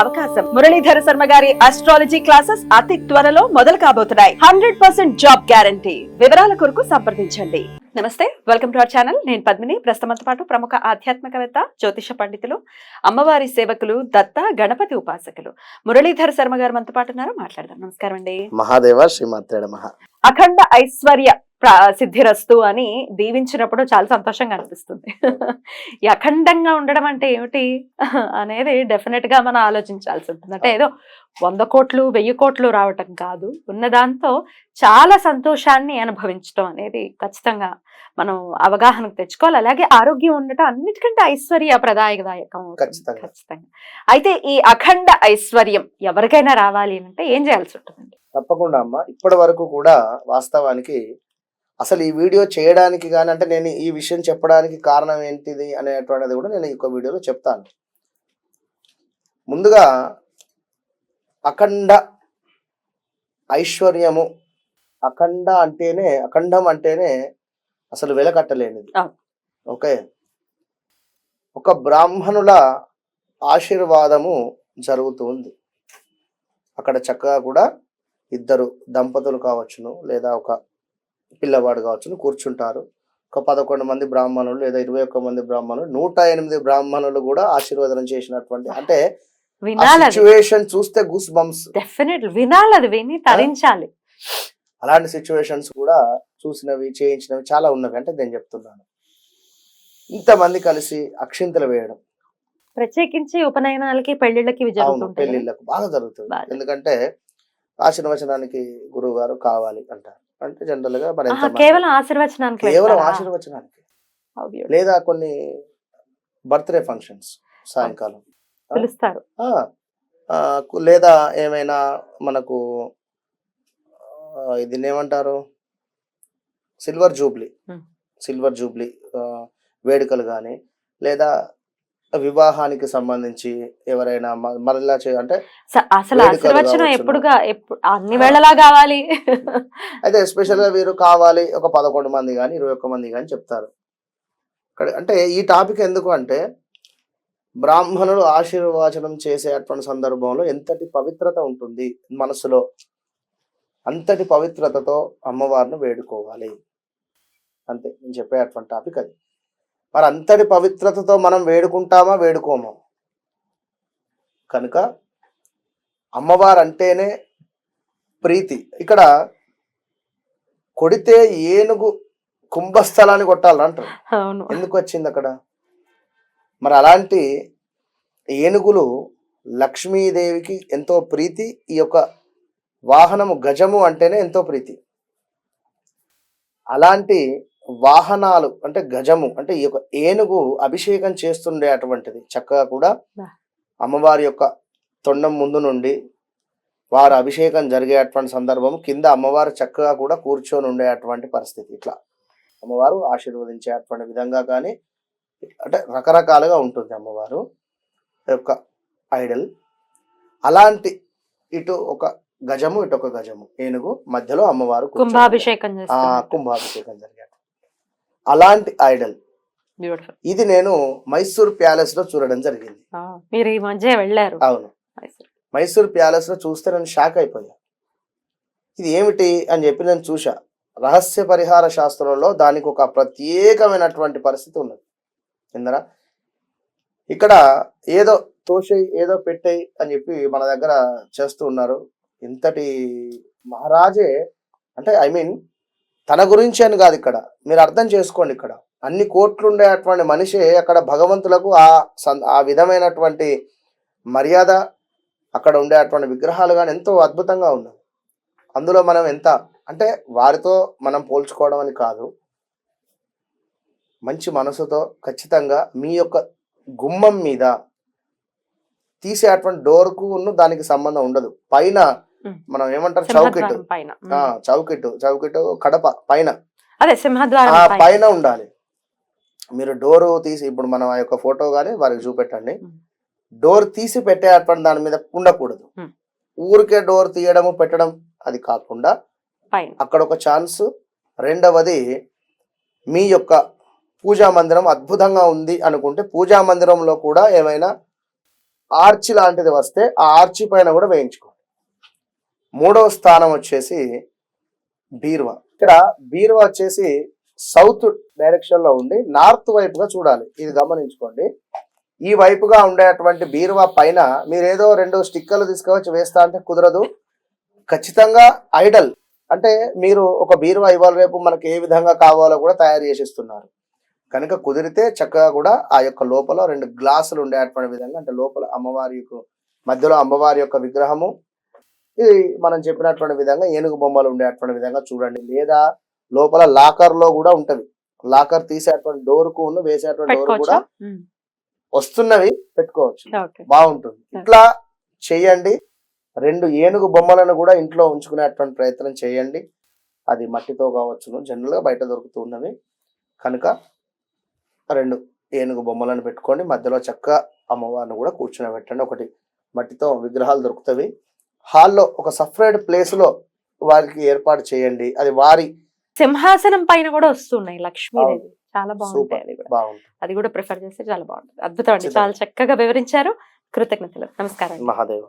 అవకాశం. మురళీధర శర్మ గారి astrology classes అతి త్వరలో మొదలు కాబోతున్నాయి. హండ్రెడ్ పర్సెంట్ జాబ్ గ్యారంటీ వివరాల కొరకు సంప్రదించండి. నమస్తే వెల్కమ్ టు అవర్ ఛానల్ నేను పద్మిని. ప్రస్తుతంతో పాటు ప్రముఖ ఆధ్యాత్మికవేత్త జ్యోతిష పండితులు అమ్మవారి సేవకులు దత్త గణపతి ఉపాసకులు. మురళీధర శర్మ గారు మనతో పాటు ఉన్నారు. మాట్లాడదాం. నమస్కారం అండి. మహాదేవ శ్రీమాత్రేడ మహా అఖండ ఐశ్వర్య సిద్ధిరస్తు అని దీవించినప్పుడు చాలా సంతోషంగా అనిపిస్తుంది. అఖండంగా ఉండడం అంటే ఏమిటి అనేది డెఫినెట్గా మనం ఆలోచించాల్సి ఉంటుంది. అంటే ఏదో వంద కోట్లు వెయ్యి కోట్లు రావటం కాదు. ఉన్న దాంతో చాలా సంతోషాన్ని అనుభవించడం అనేది ఖచ్చితంగా మనం అవగాహనకు తెచ్చుకోవాలి. అలాగే ఆరోగ్యం ఉండటం అన్నిటికంటే ఐశ్వర్య ప్రదాయకదాయకం అవుతుంది. ఖచ్చితంగా. ఖచ్చితంగా. అయితే ఈ అఖండ ఐశ్వర్యం ఎవరికైనా రావాలి అంటే ఏం చేయాల్సి ఉంటుందండి తప్పకుండా అమ్మ. ఇప్పటి వరకు కూడా వాస్తవానికి అసలు ఈ వీడియో చేయడానికి కానీ అంటే నేను ఈ విషయం చెప్పడానికి కారణం ఏంటిది అనేటువంటిది కూడా నేను ఈ వీడియోలో చెప్తాను. ముందుగా అఖండ ఐశ్వర్యము అఖండ అంటేనే అఖండం అంటేనే అసలు వెలకట్టలేనిది. ఓకే? ఒక బ్రాహ్మణుల ఆశీర్వాదము జరుగుతుంది అక్కడ చక్కగా కూడా ఇద్దరు దంపతులు కావచ్చును లేదా ఒక పిల్లవాడు కావచ్చును కూర్చుంటారు. ఒక పదకొండు మంది బ్రాహ్మణులు లేదా ఇరవై ఒక్క మంది బ్రాహ్మణులు నూట ఎనిమిది బ్రాహ్మణులు కూడా ఆశీర్వాదం చేసినటువంటి అంటే సిచ్యువేషన్ చూస్తే గూస్ బంప్స్ డెఫినెట్ వినాలి అది విని తరించాలి. అలాంటి సిచ్యువేషన్స్ కూడా చూసినవి చేయించినవి చాలా ఉన్నవి అంటే నేను చెప్తున్నాను. ఇంతమంది కలిసి అక్షింతలు వేయడం. ప్రత్యేకించి ఉపనయనాలకి పెళ్ళిళ్ళకి పెళ్ళిళ్ళకు బాగా జరుగుతుంది. ఎందుకంటే ఆశీర్వచనానికి గురువు గారు కావాలి అంటారు. అంటే జనరల్గా మన కేవలం ఆశీర్వచనానికి కేవలం? ఆశీర్వచనానికి. లేదా కొన్ని బర్త్డే ఫంక్షన్స్ సాయంకాలం. పిలుస్తారు. లేదా ఏమైనా మనకు దీన్ని ఏమంటారు సిల్వర్ జూబ్లీ. సిల్వర్ జూబ్లీ వేడుకలు కానీ లేదా వివాహానికి సంబంధించి ఎవరైనా మరలా చే అంటే అసలు ఆశీర్వచనం. ఎప్పుడుగా ఎప్పుడు అన్ని వేళలా కావాలి. అయితే స్పెషల్గా వీరు కావాలి ఒక పదకొండు మంది కానీ ఇరవై ఒక్క మంది కానీ చెప్తారు. ఇక్కడ అంటే ఈ టాపిక్ ఎందుకు అంటే బ్రాహ్మణులు ఆశీర్వచనం చేసేటువంటి సందర్భంలో ఎంతటి పవిత్రత ఉంటుంది మనసులో అంతటి పవిత్రతతో అమ్మవారిని వేడుకోవాలి. అంతే నేను చెప్పేటువంటి టాపిక్ అది. మరి అంతటి పవిత్రతతో మనం వేడుకుంటామా? వేడుకోమా. కనుక అమ్మవారు అంటేనే ప్రీతి. ఇక్కడ కొడితే ఏనుగు కుంభస్థలాన్ని కొట్టాలంటారు అవును. ఎందుకు వచ్చింది అక్కడ? మరి అలాంటి ఏనుగులు లక్ష్మీదేవికి ఎంతో ప్రీతి ఈ యొక్క వాహనము గజము అంటేనే ఎంతో ప్రీతి. అలాంటి వాహనాలు అంటే గజము అంటే ఈ యొక్క ఏనుగు అభిషేకం చేస్తుండే అటువంటిది. చక్కగా కూడా. అమ్మవారి యొక్క తొండం ముందు నుండి వారు అభిషేకం జరిగేటువంటి సందర్భం కింద అమ్మవారు చక్కగా కూడా కూర్చొని ఉండేటువంటి పరిస్థితి ఇట్లా. అమ్మవారు ఆశీర్వదించేటువంటి విధంగా కానీ అంటే రకరకాలుగా ఉంటుంది అమ్మవారు. యొక్క ఐడల్. అలాంటి ఇటు ఒక గజము ఇటు ఒక గజము. ఏనుగు మధ్యలో అమ్మవారు. కుంభాభిషేకం కుంభాభిషేకం జరిగాడు అలాంటి ఐడల్. ఇది నేను మైసూర్ ప్యాలెస్లో చూడడం జరిగింది. మీరు ఈ మధ్య వెళ్ళారు. అవును. మైసూర్. ప్యాలెస్లో చూస్తే నేను షాక్ అయిపోయా. ఇది ఏమిటి అని చెప్పి నేను చూసా రహస్య పరిహార శాస్త్రంలో దానికి ఒక ప్రత్యేకమైనటువంటి పరిస్థితి ఉన్నది. ఇందరా ఇక్కడ ఏదో తోసేయి ఏదో పెట్టేయి అని చెప్పి మన దగ్గర చేస్తూ ఉన్నారు. ఇంతటి మహారాజే అంటే ఐ మీన్ తన గురించి అని కాదు ఇక్కడ. మీరు అర్థం చేసుకోండి ఇక్కడ. అన్ని కోట్లు ఉండేటువంటి మనిషి అక్కడ భగవంతులకు ఆ సం- ఆ విధమైనటువంటి మర్యాద అక్కడ ఉండేటువంటి విగ్రహాలు కానీ ఎంతో అద్భుతంగా ఉన్నాయి. అందులో మనం ఎంత అంటే వారితో మనం పోల్చుకోవడం అని కాదు. మంచి మనసుతో ఖచ్చితంగా మీ యొక్క గుమ్మం మీద తీసేటువంటి డోర్కు దానికి సంబంధం ఉండదు. పైన మనం ఏమంటారు? చౌకెట్ చౌకెట్ చౌకెట్ కడప పైన. అదే సింహద్వారం పైన. ఉండాలి. మీరు డోర్ తీసి ఇప్పుడు మనం ఆ యొక్క ఫోటో కానీ వారికి చూపెట్టండి. డోర్ తీసి పెట్టేటువంటి దాని మీద ఉండకూడదు. ఊరికే డోర్ తీయడము పెట్టడం అది కాకుండా అక్కడ ఒక ఛాన్స్. రెండవది మీ యొక్క పూజా మందిరం అద్భుతంగా ఉంది అనుకుంటే పూజా మందిరంలో కూడా ఏమైనా ఆర్చి లాంటిది వస్తే ఆ ఆర్చి పైన కూడా వేయించుకోండి. మూడవ స్థానం వచ్చేసి బీరువా. ఇక్కడ బీరువా వచ్చేసి సౌత్ డైరెక్షన్లో ఉండి నార్త్ వైపుగా చూడాలి. ఇది గమనించుకోండి. ఈ వైపుగా ఉండేటువంటి బీరువా పైన మీరు ఏదో రెండు స్టిక్కర్లు తీసుకువచ్చి వేస్తా అంటే కుదరదు. ఖచ్చితంగా ఐడల్ అంటే మీరు ఒక బీరువా ఇవాళ రేపు మనకి ఏ విధంగా కావాలో కూడా తయారు చేసిస్తున్నారు. కనుక కుదిరితే చక్కగా కూడా ఆ యొక్క లోపల రెండు గ్లాసులు ఉండేటువంటి విధంగా అంటే లోపల అమ్మవారి యొక్క మధ్యలో అమ్మవారి యొక్క విగ్రహము ఇది మనం చెప్పినటువంటి విధంగా ఏనుగు బొమ్మలు ఉండేటువంటి విధంగా చూడండి. లేదా లోపల లాకర్లో కూడా ఉంటది. లాకర్ తీసేటువంటి డోర్కు వేసేటువంటి డోర్ కూడా వస్తున్నవి పెట్టుకోవచ్చు. బాగుంటుంది. ఇట్లా చేయండి. రెండు ఏనుగు బొమ్మలను కూడా ఇంట్లో ఉంచుకునేటువంటి ప్రయత్నం చేయండి. అది మట్టితో కావచ్చును. జనరల్గా బయట దొరుకుతూ ఉన్నవి. కనుక రెండు ఏనుగు బొమ్మలను పెట్టుకోండి. మధ్యలో చక్క అమ్మవారిని కూడా కూర్చోబెట్టండి ఒకటి మట్టితో విగ్రహాలు దొరుకుతవి. హాల్లో ఒక సపరేట్ ప్లేస్లో వారికి ఏర్పాటు చేయండి. అది వారి సింహాసనం పైన కూడా వస్తున్నాయి లక్ష్మీదేవి చాలా బాగుంటాయి అది కూడా. అది కూడా ప్రిఫర్ చేస్తే చాలా బాగుంటుంది. అద్భుతం అండి. చాలా చక్కగా వివరించారు. కృతజ్ఞతలు. నమస్కారం మహాదేవ్.